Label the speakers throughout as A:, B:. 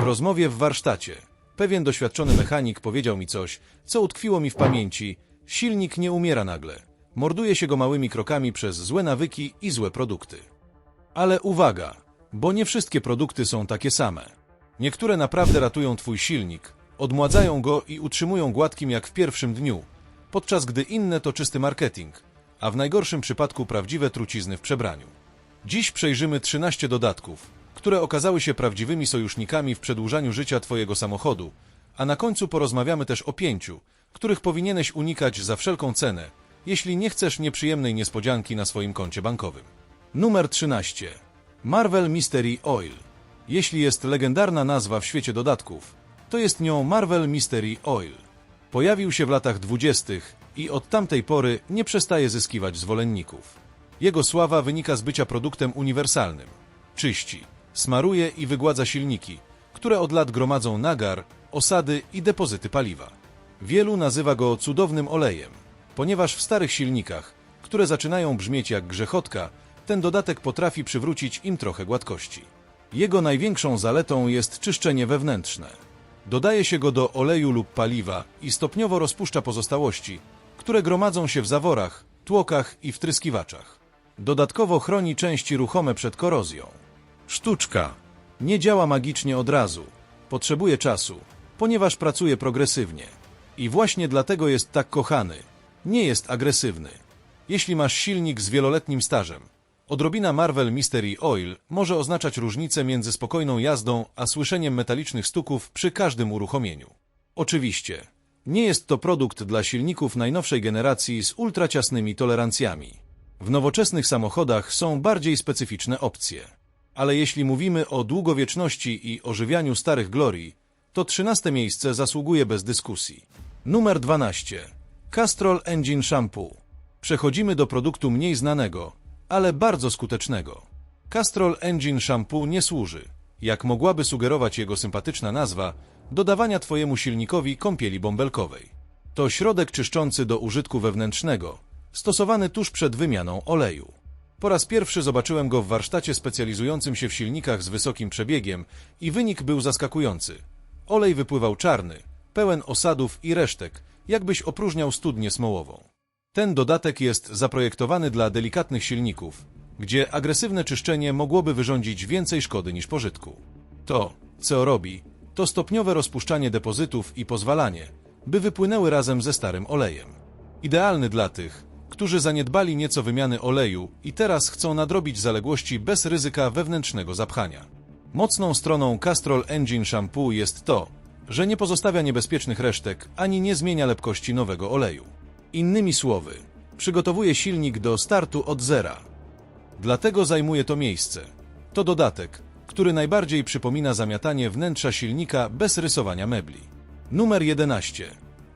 A: W rozmowie w warsztacie pewien doświadczony mechanik powiedział mi coś, co utkwiło mi w pamięci. Silnik nie umiera nagle. Morduje się go małymi krokami przez złe nawyki i złe produkty. Ale uwaga, bo nie wszystkie produkty są takie same. Niektóre naprawdę ratują twój silnik, odmładzają go i utrzymują gładkim jak w pierwszym dniu, podczas gdy inne to czysty marketing, a w najgorszym przypadku prawdziwe trucizny w przebraniu. Dziś przejrzymy 13 dodatków, które okazały się prawdziwymi sojusznikami w przedłużaniu życia Twojego samochodu, a na końcu porozmawiamy też o pięciu, których powinieneś unikać za wszelką cenę, jeśli nie chcesz nieprzyjemnej niespodzianki na swoim koncie bankowym. Numer 13. Marvel Mystery Oil. Jeśli jest legendarna nazwa w świecie dodatków, to jest nią Marvel Mystery Oil. Pojawił się w latach 20. i od tamtej pory nie przestaje zyskiwać zwolenników. Jego sława wynika z bycia produktem uniwersalnym. Czyści, smaruje i wygładza silniki, które od lat gromadzą nagar, osady i depozyty paliwa. Wielu nazywa go cudownym olejem, ponieważ w starych silnikach, które zaczynają brzmieć jak grzechotka, ten dodatek potrafi przywrócić im trochę gładkości. Jego największą zaletą jest czyszczenie wewnętrzne. Dodaje się go do oleju lub paliwa i stopniowo rozpuszcza pozostałości, które gromadzą się w zaworach, tłokach i wtryskiwaczach. Dodatkowo chroni części ruchome przed korozją. Sztuczka. Nie działa magicznie od razu. Potrzebuje czasu, ponieważ pracuje progresywnie. I właśnie dlatego jest tak kochany. Nie jest agresywny. Jeśli masz silnik z wieloletnim stażem, odrobina Marvel Mystery Oil może oznaczać różnicę między spokojną jazdą a słyszeniem metalicznych stuków przy każdym uruchomieniu. Oczywiście, nie jest to produkt dla silników najnowszej generacji z ultraciasnymi tolerancjami. W nowoczesnych samochodach są bardziej specyficzne opcje. Ale jeśli mówimy o długowieczności i ożywianiu starych glorii, to trzynaste miejsce zasługuje bez dyskusji. Numer 12. Castrol Engine Shampoo. Przechodzimy do produktu mniej znanego, ale bardzo skutecznego. Castrol Engine Shampoo nie służy, jak mogłaby sugerować jego sympatyczna nazwa, dodawania Twojemu silnikowi kąpieli bąbelkowej. To środek czyszczący do użytku wewnętrznego, stosowany tuż przed wymianą oleju. Po raz pierwszy zobaczyłem go w warsztacie specjalizującym się w silnikach z wysokim przebiegiem i wynik był zaskakujący. Olej wypływał czarny, pełen osadów i resztek, jakbyś opróżniał studnię smołową. Ten dodatek jest zaprojektowany dla delikatnych silników, gdzie agresywne czyszczenie mogłoby wyrządzić więcej szkody niż pożytku. To, co robi, to stopniowe rozpuszczanie depozytów i pozwalanie, by wypłynęły razem ze starym olejem. Idealny dla tych, którzy zaniedbali nieco wymiany oleju i teraz chcą nadrobić zaległości bez ryzyka wewnętrznego zapchania. Mocną stroną Castrol Engine Shampoo jest to, że nie pozostawia niebezpiecznych resztek ani nie zmienia lepkości nowego oleju. Innymi słowy, przygotowuje silnik do startu od zera. Dlatego zajmuje to miejsce. To dodatek, który najbardziej przypomina zamiatanie wnętrza silnika bez rysowania mebli. Numer 11.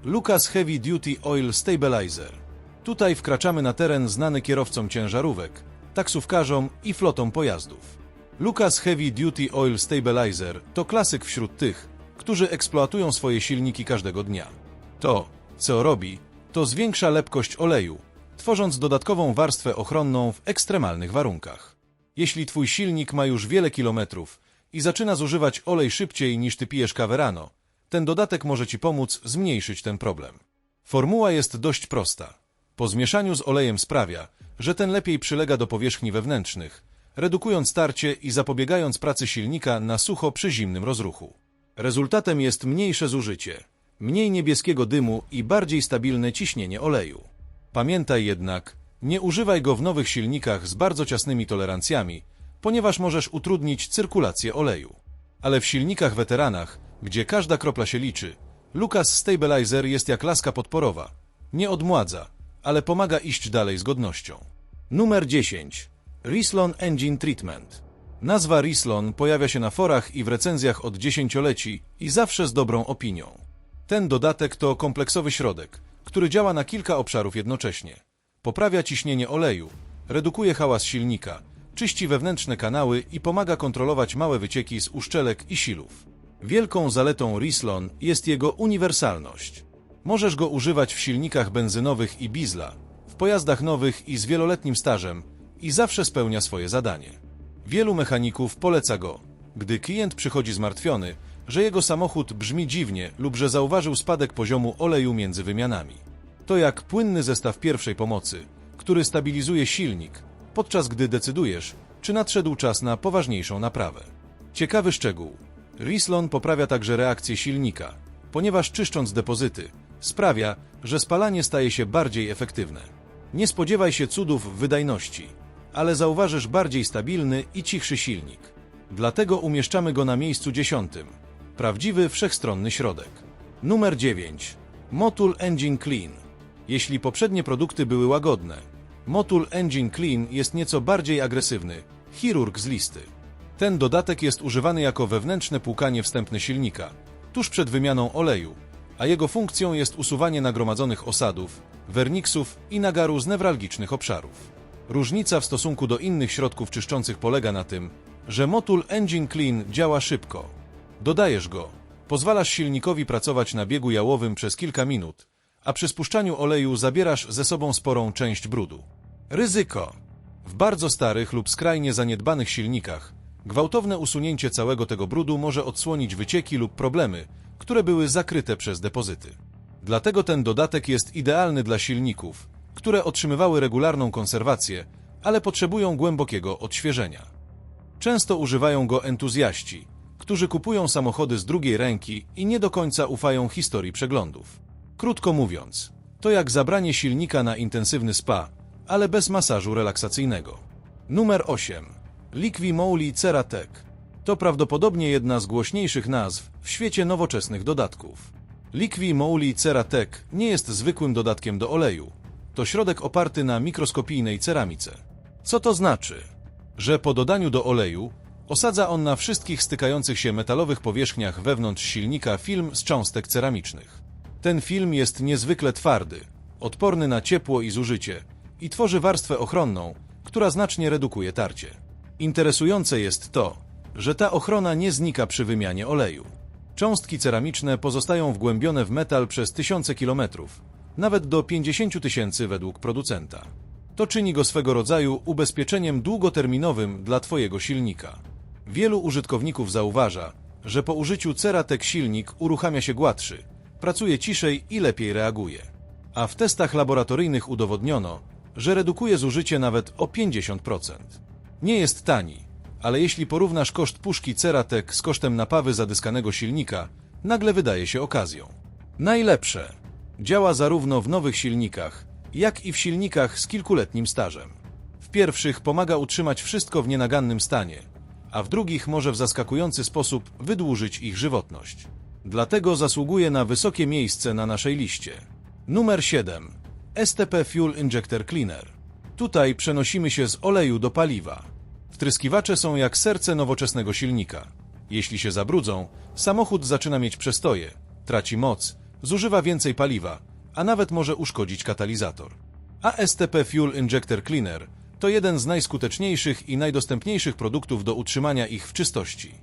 A: Lucas Heavy Duty Oil Stabilizer. Tutaj wkraczamy na teren znany kierowcom ciężarówek, taksówkarzom i flotom pojazdów. Lucas Heavy Duty Oil Stabilizer to klasyk wśród tych, którzy eksploatują swoje silniki każdego dnia. To, co robi, to zwiększa lepkość oleju, tworząc dodatkową warstwę ochronną w ekstremalnych warunkach. Jeśli twój silnik ma już wiele kilometrów i zaczyna zużywać olej szybciej niż ty pijesz kawę rano, ten dodatek może ci pomóc zmniejszyć ten problem. Formuła jest dość prosta. Po zmieszaniu z olejem sprawia, że ten lepiej przylega do powierzchni wewnętrznych, redukując tarcie i zapobiegając pracy silnika na sucho przy zimnym rozruchu. Rezultatem jest mniejsze zużycie, mniej niebieskiego dymu i bardziej stabilne ciśnienie oleju. Pamiętaj jednak, nie używaj go w nowych silnikach z bardzo ciasnymi tolerancjami, ponieważ możesz utrudnić cyrkulację oleju. Ale w silnikach weteranach, gdzie każda kropla się liczy, Lucas Stabilizer jest jak laska podporowa. Nie odmładza, ale pomaga iść dalej z godnością. Numer 10. Rislon Engine Treatment. Nazwa Rislon pojawia się na forach i w recenzjach od dziesięcioleci i zawsze z dobrą opinią. Ten dodatek to kompleksowy środek, który działa na kilka obszarów jednocześnie. Poprawia ciśnienie oleju, redukuje hałas silnika, czyści wewnętrzne kanały i pomaga kontrolować małe wycieki z uszczelek i silów. Wielką zaletą Rislon jest jego uniwersalność. Możesz go używać w silnikach benzynowych i diesla, w pojazdach nowych i z wieloletnim stażem i zawsze spełnia swoje zadanie. Wielu mechaników poleca go. Gdy klient przychodzi zmartwiony, że jego samochód brzmi dziwnie lub że zauważył spadek poziomu oleju między wymianami. To jak płynny zestaw pierwszej pomocy, który stabilizuje silnik, podczas gdy decydujesz, czy nadszedł czas na poważniejszą naprawę. Ciekawy szczegół. Rislon poprawia także reakcję silnika, ponieważ czyszcząc depozyty, sprawia, że spalanie staje się bardziej efektywne. Nie spodziewaj się cudów wydajności, ale zauważysz bardziej stabilny i cichszy silnik. Dlatego umieszczamy go na miejscu dziesiątym. Prawdziwy wszechstronny środek. Numer 9. Motul Engine Clean. Jeśli poprzednie produkty były łagodne, Motul Engine Clean jest nieco bardziej agresywny, chirurg z listy. Ten dodatek jest używany jako wewnętrzne płukanie wstępne silnika, tuż przed wymianą oleju, a jego funkcją jest usuwanie nagromadzonych osadów, werniksów i nagaru z newralgicznych obszarów. Różnica w stosunku do innych środków czyszczących polega na tym, że Motul Engine Clean działa szybko. Dodajesz go, pozwalasz silnikowi pracować na biegu jałowym przez kilka minut, a przy spuszczaniu oleju zabierasz ze sobą sporą część brudu. Ryzyko. W bardzo starych lub skrajnie zaniedbanych silnikach gwałtowne usunięcie całego tego brudu może odsłonić wycieki lub problemy, które były zakryte przez depozyty. Dlatego ten dodatek jest idealny dla silników, które otrzymywały regularną konserwację, ale potrzebują głębokiego odświeżenia. Często używają go entuzjaści, którzy kupują samochody z drugiej ręki i nie do końca ufają historii przeglądów. Krótko mówiąc, to jak zabranie silnika na intensywny spa, ale bez masażu relaksacyjnego. Numer 8. Liqui Moly Ceratec. To prawdopodobnie jedna z głośniejszych nazw w świecie nowoczesnych dodatków. Liqui Moly Ceratec nie jest zwykłym dodatkiem do oleju. To środek oparty na mikroskopijnej ceramice. Co to znaczy? Że po dodaniu do oleju osadza on na wszystkich stykających się metalowych powierzchniach wewnątrz silnika film z cząstek ceramicznych. Ten film jest niezwykle twardy, odporny na ciepło i zużycie i tworzy warstwę ochronną, która znacznie redukuje tarcie. Interesujące jest to, że ta ochrona nie znika przy wymianie oleju. Cząstki ceramiczne pozostają wgłębione w metal przez tysiące kilometrów, nawet do 50 tysięcy według producenta. To czyni go swego rodzaju ubezpieczeniem długoterminowym dla Twojego silnika. Wielu użytkowników zauważa, że po użyciu Ceratec silnik uruchamia się gładszy, pracuje ciszej i lepiej reaguje. A w testach laboratoryjnych udowodniono, że redukuje zużycie nawet o 50%. Nie jest tani, ale jeśli porównasz koszt puszki Ceratec z kosztem napawy zadyskanego silnika, nagle wydaje się okazją. Najlepsze. Działa zarówno w nowych silnikach, jak i w silnikach z kilkuletnim stażem. W pierwszych pomaga utrzymać wszystko w nienagannym stanie, a w drugich może w zaskakujący sposób wydłużyć ich żywotność. Dlatego zasługuje na wysokie miejsce na naszej liście. Numer 7. STP Fuel Injector Cleaner. Tutaj przenosimy się z oleju do paliwa. Wtryskiwacze są jak serce nowoczesnego silnika. Jeśli się zabrudzą, samochód zaczyna mieć przestoje, traci moc, zużywa więcej paliwa, a nawet może uszkodzić katalizator. A STP Fuel Injector Cleaner to jeden z najskuteczniejszych i najdostępniejszych produktów do utrzymania ich w czystości.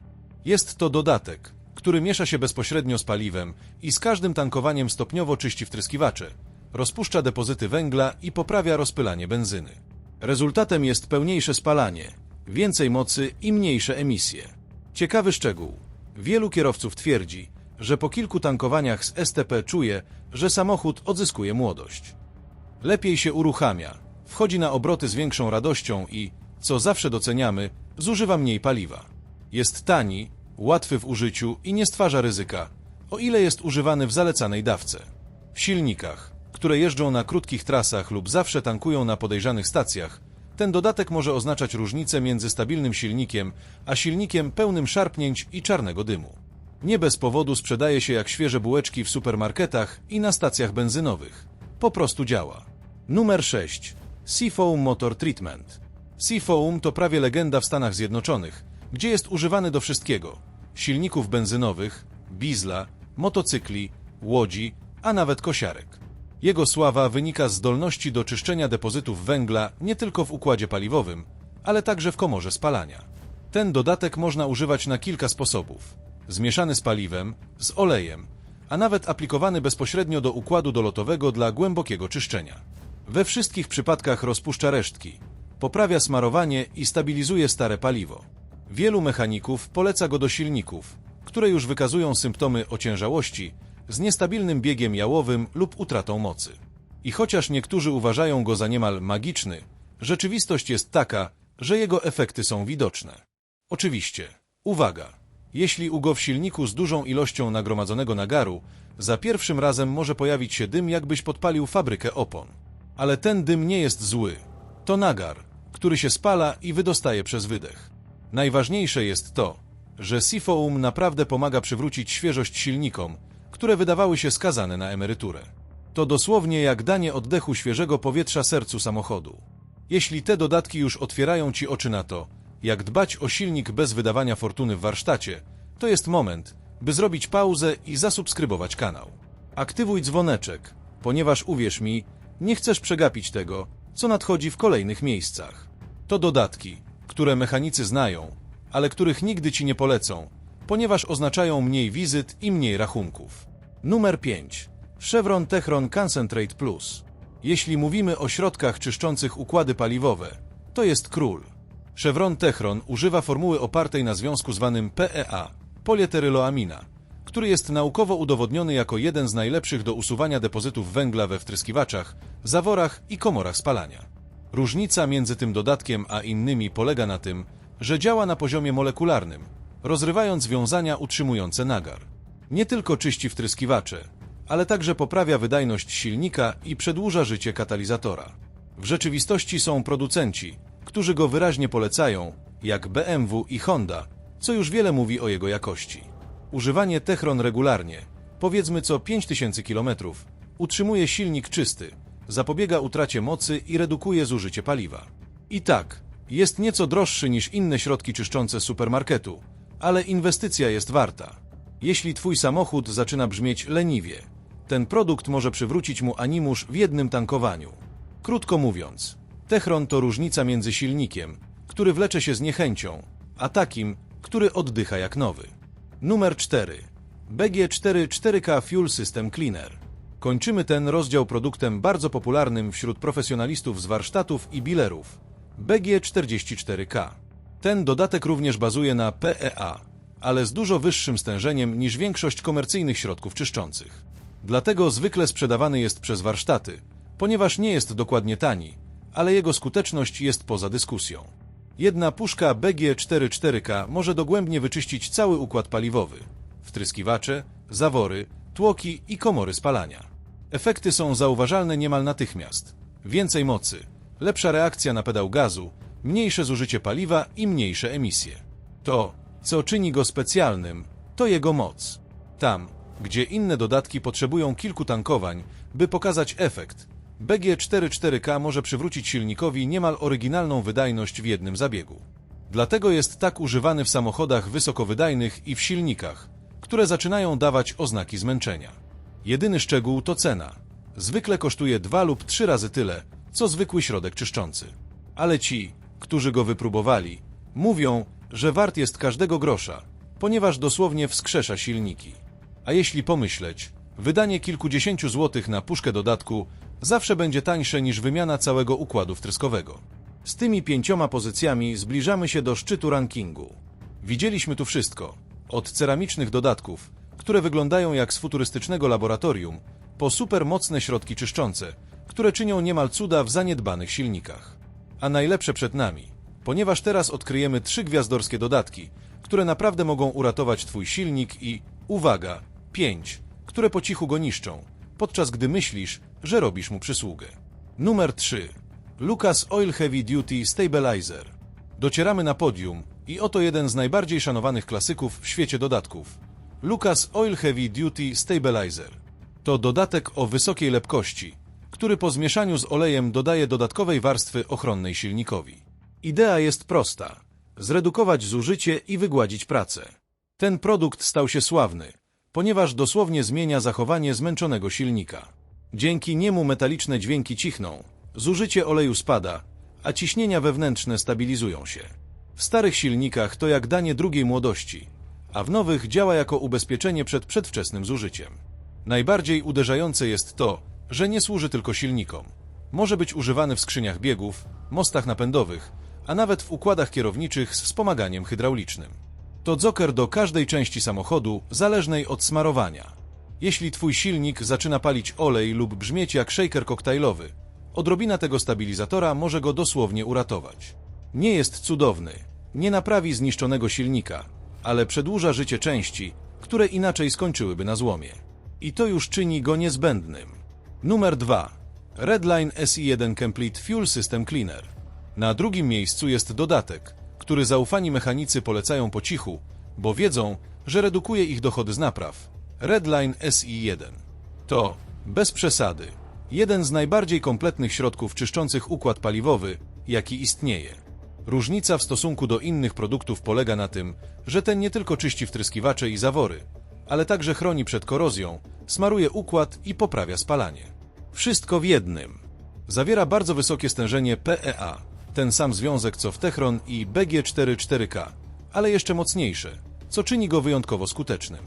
A: Jest to dodatek, który miesza się bezpośrednio z paliwem i z każdym tankowaniem stopniowo czyści wtryskiwacze, rozpuszcza depozyty węgla i poprawia rozpylanie benzyny. Rezultatem jest pełniejsze spalanie, więcej mocy i mniejsze emisje. Ciekawy szczegół. Wielu kierowców twierdzi, że po kilku tankowaniach z STP czuje, że samochód odzyskuje młodość. Lepiej się uruchamia, wchodzi na obroty z większą radością i, co zawsze doceniamy, zużywa mniej paliwa. Jest tani, łatwy w użyciu i nie stwarza ryzyka, o ile jest używany w zalecanej dawce. W silnikach, które jeżdżą na krótkich trasach lub zawsze tankują na podejrzanych stacjach, ten dodatek może oznaczać różnicę między stabilnym silnikiem, a silnikiem pełnym szarpnięć i czarnego dymu. Nie bez powodu sprzedaje się jak świeże bułeczki w supermarketach i na stacjach benzynowych. Po prostu działa. Numer 6. Seafoam Motor Treatment. Seafoam to prawie legenda w Stanach Zjednoczonych, gdzie jest używany do wszystkiego. Silników benzynowych, bizla, motocykli, łodzi, a nawet kosiarek. Jego sława wynika z zdolności do czyszczenia depozytów węgla nie tylko w układzie paliwowym, ale także w komorze spalania. Ten dodatek można używać na kilka sposobów. Zmieszany z paliwem, z olejem, a nawet aplikowany bezpośrednio do układu dolotowego dla głębokiego czyszczenia. We wszystkich przypadkach rozpuszcza resztki, poprawia smarowanie i stabilizuje stare paliwo. Wielu mechaników poleca go do silników, które już wykazują symptomy ociężałości z niestabilnym biegiem jałowym lub utratą mocy. I chociaż niektórzy uważają go za niemal magiczny, rzeczywistość jest taka, że jego efekty są widoczne. Oczywiście, uwaga, jeśli u go w silniku z dużą ilością nagromadzonego nagaru, za pierwszym razem może pojawić się dym, jakbyś podpalił fabrykę opon. Ale ten dym nie jest zły. To nagar, który się spala i wydostaje przez wydech. Najważniejsze jest to, że Sifoum naprawdę pomaga przywrócić świeżość silnikom, które wydawały się skazane na emeryturę. To dosłownie jak danie oddechu świeżego powietrza sercu samochodu. Jeśli te dodatki już otwierają Ci oczy na to, jak dbać o silnik bez wydawania fortuny w warsztacie, to jest moment, by zrobić pauzę i zasubskrybować kanał. Aktywuj dzwoneczek, ponieważ uwierz mi, nie chcesz przegapić tego, co nadchodzi w kolejnych miejscach. To dodatki, które mechanicy znają, ale których nigdy Ci nie polecą, ponieważ oznaczają mniej wizyt i mniej rachunków. Numer 5. Chevron Techron Concentrate Plus. Jeśli mówimy o środkach czyszczących układy paliwowe, to jest król. Chevron Techron używa formuły opartej na związku zwanym PEA, polieteryloamina, który jest naukowo udowodniony jako jeden z najlepszych do usuwania depozytów węgla we wtryskiwaczach, zaworach i komorach spalania. Różnica między tym dodatkiem a innymi polega na tym, że działa na poziomie molekularnym, rozrywając wiązania utrzymujące nagar. Nie tylko czyści wtryskiwacze, ale także poprawia wydajność silnika i przedłuża życie katalizatora. W rzeczywistości są producenci, którzy go wyraźnie polecają, jak BMW i Honda, co już wiele mówi o jego jakości. Używanie Techron regularnie, powiedzmy co 5000 km, utrzymuje silnik czysty, zapobiega utracie mocy i redukuje zużycie paliwa. I tak, jest nieco droższy niż inne środki czyszczące supermarketu, ale inwestycja jest warta. Jeśli Twój samochód zaczyna brzmieć leniwie, ten produkt może przywrócić mu animusz w jednym tankowaniu. Krótko mówiąc, Techron to różnica między silnikiem, który wlecze się z niechęcią, a takim, który oddycha jak nowy. Numer 4. BG4 4K Fuel System Cleaner. Kończymy ten rozdział produktem bardzo popularnym wśród profesjonalistów z warsztatów i bilerów BG44K. Ten dodatek również bazuje na PEA, ale z dużo wyższym stężeniem niż większość komercyjnych środków czyszczących. Dlatego zwykle sprzedawany jest przez warsztaty, ponieważ nie jest dokładnie tani, ale jego skuteczność jest poza dyskusją. Jedna puszka BG44K może dogłębnie wyczyścić cały układ paliwowy, wtryskiwacze, zawory, tłoki i komory spalania. Efekty są zauważalne niemal natychmiast. Więcej mocy, lepsza reakcja na pedał gazu, mniejsze zużycie paliwa i mniejsze emisje. To, co czyni go specjalnym, to jego moc. Tam, gdzie inne dodatki potrzebują kilku tankowań, by pokazać efekt, BG44K może przywrócić silnikowi niemal oryginalną wydajność w jednym zabiegu. Dlatego jest tak używany w samochodach wysokowydajnych i w silnikach, które zaczynają dawać oznaki zmęczenia. Jedyny szczegół to cena. Zwykle kosztuje dwa lub trzy razy tyle, co zwykły środek czyszczący. Ale ci, którzy go wypróbowali, mówią, że wart jest każdego grosza, ponieważ dosłownie wskrzesza silniki. A jeśli pomyśleć, wydanie kilkudziesięciu złotych na puszkę dodatku zawsze będzie tańsze niż wymiana całego układu wtryskowego. Z tymi pięcioma pozycjami zbliżamy się do szczytu rankingu. Widzieliśmy tu wszystko, od ceramicznych dodatków, które wyglądają jak z futurystycznego laboratorium, po supermocne środki czyszczące, które czynią niemal cuda w zaniedbanych silnikach. A najlepsze przed nami, ponieważ teraz odkryjemy trzy gwiazdorskie dodatki, które naprawdę mogą uratować Twój silnik i, uwaga, pięć, które po cichu go niszczą, podczas gdy myślisz, że robisz mu przysługę. Numer 3. Lucas Oil Heavy Duty Stabilizer. Docieramy na podium i oto jeden z najbardziej szanowanych klasyków w świecie dodatków. Lucas Oil Heavy Duty Stabilizer. To dodatek o wysokiej lepkości, który po zmieszaniu z olejem dodaje dodatkowej warstwy ochronnej silnikowi. Idea jest prosta. Zredukować zużycie i wygładzić pracę. Ten produkt stał się sławny, ponieważ dosłownie zmienia zachowanie zmęczonego silnika. Dzięki niemu metaliczne dźwięki cichną, zużycie oleju spada, a ciśnienia wewnętrzne stabilizują się. W starych silnikach to jak danie drugiej młodości, a w nowych działa jako ubezpieczenie przed przedwczesnym zużyciem. Najbardziej uderzające jest to, że nie służy tylko silnikom. Może być używany w skrzyniach biegów, mostach napędowych, a nawet w układach kierowniczych z wspomaganiem hydraulicznym. To dzoker do każdej części samochodu, zależnej od smarowania. Jeśli twój silnik zaczyna palić olej lub brzmieć jak shaker koktajlowy, odrobina tego stabilizatora może go dosłownie uratować. Nie jest cudowny, nie naprawi zniszczonego silnika, ale przedłuża życie części, które inaczej skończyłyby na złomie. I to już czyni go niezbędnym. Numer 2. Redline SI1 Complete Fuel System Cleaner. Na drugim miejscu jest dodatek, który zaufani mechanicy polecają po cichu, bo wiedzą, że redukuje ich dochody z napraw. Redline SI1. To, bez przesady, jeden z najbardziej kompletnych środków czyszczących układ paliwowy, jaki istnieje. Różnica w stosunku do innych produktów polega na tym, że ten nie tylko czyści wtryskiwacze i zawory, ale także chroni przed korozją, smaruje układ i poprawia spalanie. Wszystko w jednym. Zawiera bardzo wysokie stężenie PEA, ten sam związek co w Techron i BG44K, ale jeszcze mocniejsze, co czyni go wyjątkowo skutecznym.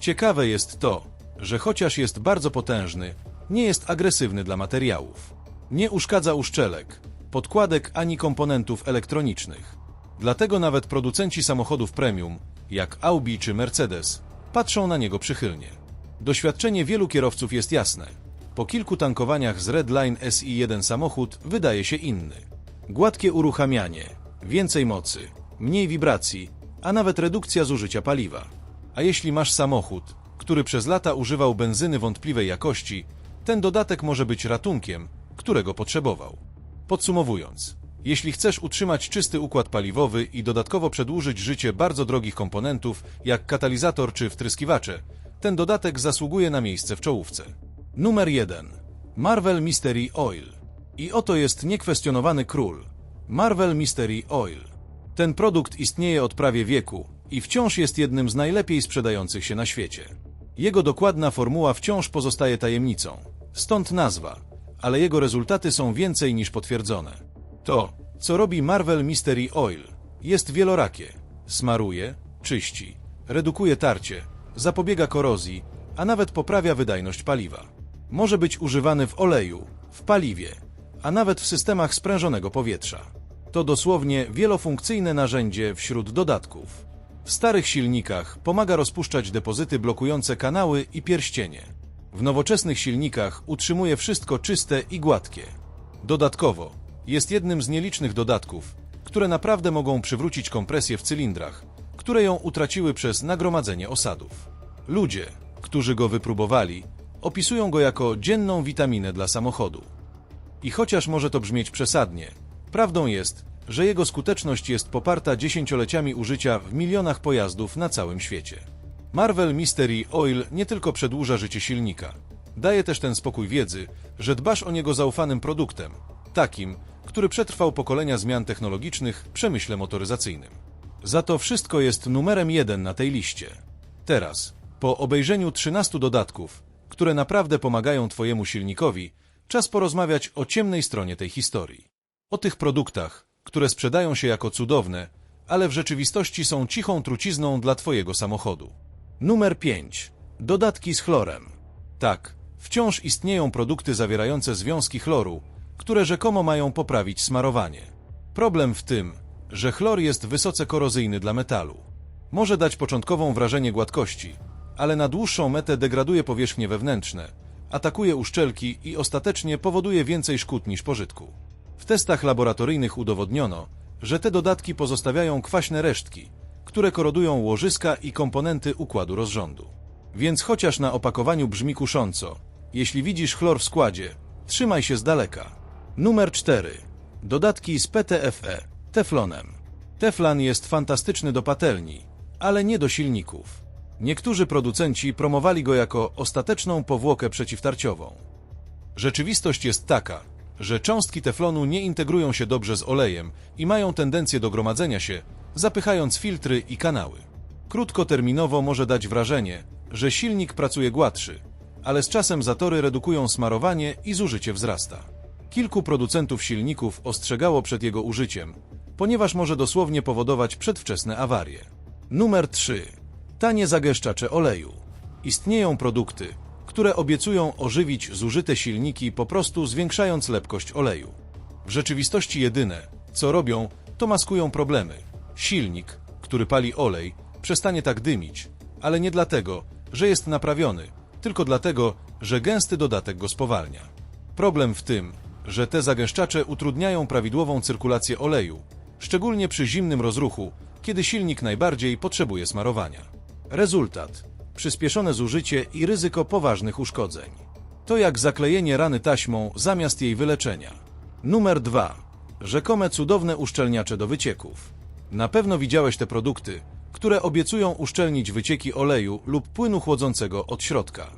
A: Ciekawe jest to, że chociaż jest bardzo potężny, nie jest agresywny dla materiałów. Nie uszkadza uszczelek, podkładek ani komponentów elektronicznych. Dlatego nawet producenci samochodów premium, jak Audi czy Mercedes, patrzą na niego przychylnie. Doświadczenie wielu kierowców jest jasne. Po kilku tankowaniach z Redline SI1 samochód wydaje się inny. Gładkie uruchamianie, więcej mocy, mniej wibracji, a nawet redukcja zużycia paliwa. A jeśli masz samochód, który przez lata używał benzyny wątpliwej jakości, ten dodatek może być ratunkiem, którego potrzebował. Podsumowując, jeśli chcesz utrzymać czysty układ paliwowy i dodatkowo przedłużyć życie bardzo drogich komponentów, jak katalizator czy wtryskiwacze, ten dodatek zasługuje na miejsce w czołówce. Numer 1. Marvel Mystery Oil. I oto jest niekwestionowany król. Marvel Mystery Oil. Ten produkt istnieje od prawie wieku i wciąż jest jednym z najlepiej sprzedających się na świecie. Jego dokładna formuła wciąż pozostaje tajemnicą. Stąd nazwa, ale jego rezultaty są więcej niż potwierdzone. To, co robi Marvel Mystery Oil, jest wielorakie. Smaruje, czyści, redukuje tarcie, zapobiega korozji, a nawet poprawia wydajność paliwa. Może być używany w oleju, w paliwie, a nawet w systemach sprężonego powietrza. To dosłownie wielofunkcyjne narzędzie wśród dodatków. W starych silnikach pomaga rozpuszczać depozyty blokujące kanały i pierścienie. W nowoczesnych silnikach utrzymuje wszystko czyste i gładkie. Dodatkowo, jest jednym z nielicznych dodatków, które naprawdę mogą przywrócić kompresję w cylindrach, które ją utraciły przez nagromadzenie osadów. Ludzie, którzy go wypróbowali, opisują go jako dzienną witaminę dla samochodu. I chociaż może to brzmieć przesadnie, prawdą jest, że jego skuteczność jest poparta dziesięcioleciami użycia w milionach pojazdów na całym świecie. Marvel Mystery Oil nie tylko przedłuża życie silnika, daje też ten spokój wiedzy, że dbasz o niego zaufanym produktem, takim, który przetrwał pokolenia zmian technologicznych w przemyśle motoryzacyjnym. Za to wszystko jest numerem jeden na tej liście. Teraz, po obejrzeniu 13 dodatków, które naprawdę pomagają Twojemu silnikowi, czas porozmawiać o ciemnej stronie tej historii. O tych produktach, które sprzedają się jako cudowne, ale w rzeczywistości są cichą trucizną dla Twojego samochodu. Numer 5. Dodatki z chlorem. Tak, wciąż istnieją produkty zawierające związki chloru, które rzekomo mają poprawić smarowanie. Problem w tym, że chlor jest wysoce korozyjny dla metalu. Może dać początkową wrażenie gładkości, ale na dłuższą metę degraduje powierzchnie wewnętrzne, atakuje uszczelki i ostatecznie powoduje więcej szkód niż pożytku. W testach laboratoryjnych udowodniono, że te dodatki pozostawiają kwaśne resztki, które korodują łożyska i komponenty układu rozrządu. Więc chociaż na opakowaniu brzmi kusząco, jeśli widzisz chlor w składzie, trzymaj się z daleka. Numer 4. Dodatki z PTFE, teflonem. Teflan jest fantastyczny do patelni, ale nie do silników. Niektórzy producenci promowali go jako ostateczną powłokę przeciwtarciową. Rzeczywistość jest taka, że cząstki teflonu nie integrują się dobrze z olejem i mają tendencję do gromadzenia się, zapychając filtry i kanały. Krótkoterminowo może dać wrażenie, że silnik pracuje gładszy, ale z czasem zatory redukują smarowanie i zużycie wzrasta. Kilku producentów silników ostrzegało przed jego użyciem, ponieważ może dosłownie powodować przedwczesne awarie. Numer 3. Tanie zagęszczacze oleju. Istnieją produkty, które obiecują ożywić zużyte silniki po prostu zwiększając lepkość oleju. W rzeczywistości jedyne, co robią, to maskują problemy. Silnik, który pali olej, przestanie tak dymić, ale nie dlatego, że jest naprawiony, tylko dlatego, że gęsty dodatek go spowalnia. Problem w tym, że te zagęszczacze utrudniają prawidłową cyrkulację oleju, szczególnie przy zimnym rozruchu, kiedy silnik najbardziej potrzebuje smarowania. Rezultat: przyspieszone zużycie i ryzyko poważnych uszkodzeń. To jak zaklejenie rany taśmą zamiast jej wyleczenia. Numer 2. Rzekome cudowne uszczelniacze do wycieków. Na pewno widziałeś te produkty, które obiecują uszczelnić wycieki oleju lub płynu chłodzącego od środka.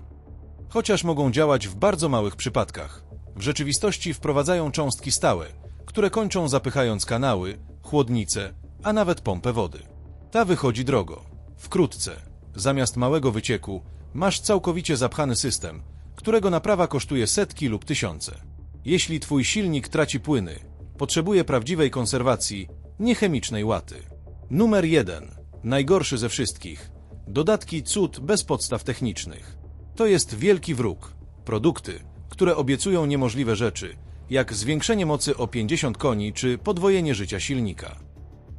A: Chociaż mogą działać w bardzo małych przypadkach, w rzeczywistości wprowadzają cząstki stałe, które kończą zapychając kanały, chłodnice, a nawet pompę wody. Ta wychodzi drogo. Wkrótce, zamiast małego wycieku, masz całkowicie zapchany system, którego naprawa kosztuje setki lub tysiące. Jeśli twój silnik traci płyny, potrzebuje prawdziwej konserwacji, nie chemicznej łaty. Numer 1. Najgorszy ze wszystkich. Dodatki cud bez podstaw technicznych. To jest wielki wróg. Produkty, które obiecują niemożliwe rzeczy, jak zwiększenie mocy o 50 koni czy podwojenie życia silnika.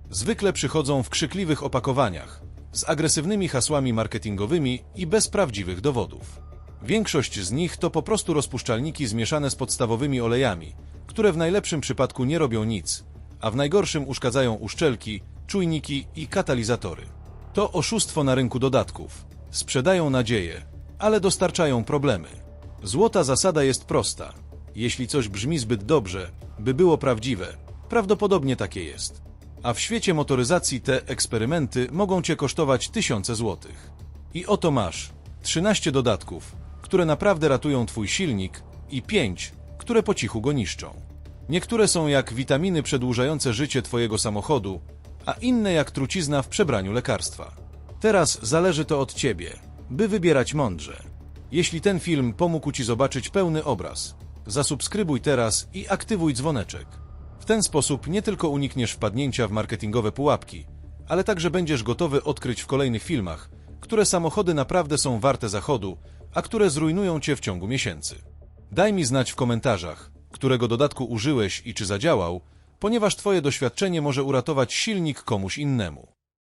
A: Zwykle przychodzą w krzykliwych opakowaniach, z agresywnymi hasłami marketingowymi i bez prawdziwych dowodów. Większość z nich to po prostu rozpuszczalniki zmieszane z podstawowymi olejami, które w najlepszym przypadku nie robią nic, a w najgorszym uszkadzają uszczelki, czujniki i katalizatory. To oszustwo na rynku dodatków. Sprzedają nadzieję, ale dostarczają problemy. Złota zasada jest prosta. Jeśli coś brzmi zbyt dobrze, by było prawdziwe, prawdopodobnie takie jest. A w świecie motoryzacji te eksperymenty mogą cię kosztować tysiące złotych. I oto masz 13 dodatków, które naprawdę ratują twój silnik i 5, które po cichu go niszczą. Niektóre są jak witaminy przedłużające życie twojego samochodu, a inne jak trucizna w przebraniu lekarstwa. Teraz zależy to od ciebie, by wybierać mądrze. Jeśli ten film pomógł ci zobaczyć pełny obraz, zasubskrybuj teraz i aktywuj dzwoneczek. W ten sposób nie tylko unikniesz wpadnięcia w marketingowe pułapki, ale także będziesz gotowy odkryć w kolejnych filmach, które samochody naprawdę są warte zachodu, a które zrujnują cię w ciągu miesięcy. Daj mi znać w komentarzach, którego dodatku użyłeś i czy zadziałał, ponieważ twoje doświadczenie może uratować silnik komuś innemu.